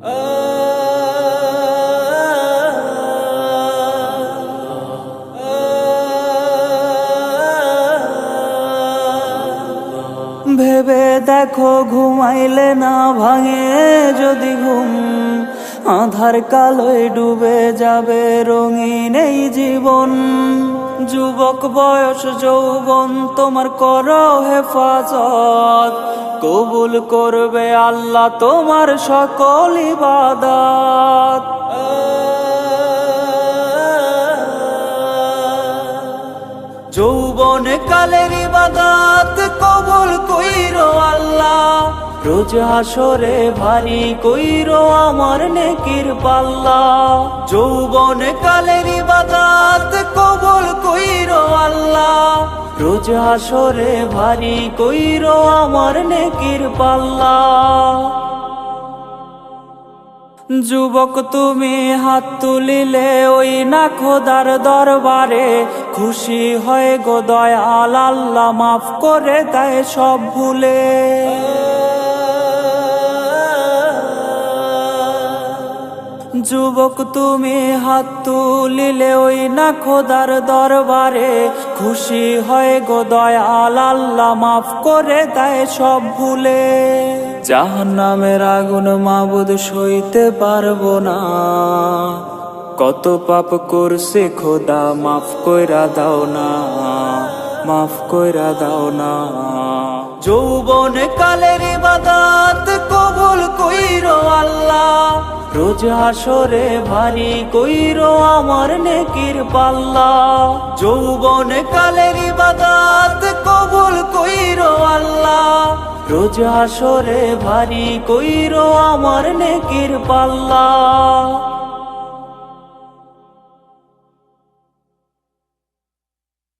ভেবে দেখো ঘুমাইলে না ভাঙে যদি ঘুম। আধার কালোয় ডুবে যাবে রঙিন এই জীবন। যুবক বয়স যৌবন, তোমার করো হেফাজত। কবুল করবে আল্লাহ তোমার সকল ইবাদত। যৌবন কালের ইবাদত কবুল কইর আল্লাহ। রোজ হাসরে ভারী কইরো আমার নেকির পাল্লা। যৌবন কালের ইবাদত রোজ হাসরে ভারী কইর আমার নেকির পাল্লা। যুবক, তুমি হাত তুলিলে ওই না খোদার দরবারে। খুশি হয়ে গো দয়াল, আল্লাহ মাফ করে দেয় সব ভুলে। যুবক, তুমি হাত তুলিলে ওই না খোদার দরবারে খুশি হয়ে গো দয়াল, আল্লাহ মাফ করে দেয় সব ভুলে। জাহান্নামের আগুন মাবুদ সইতে পারব না। কত পাপ করছে খোদা, মাফ কইরা দাও না, মাফ কইরা দাও না। যৌবন কালের ইবাদত রোজ হাসরে ভারী কইর আমার নেকির পাল্লা। যৌবন কালের ইবাদত কবুল কইর আল্লাহ। রোজ হাসরে ভারী কইর আমার নেকির পাল্লা।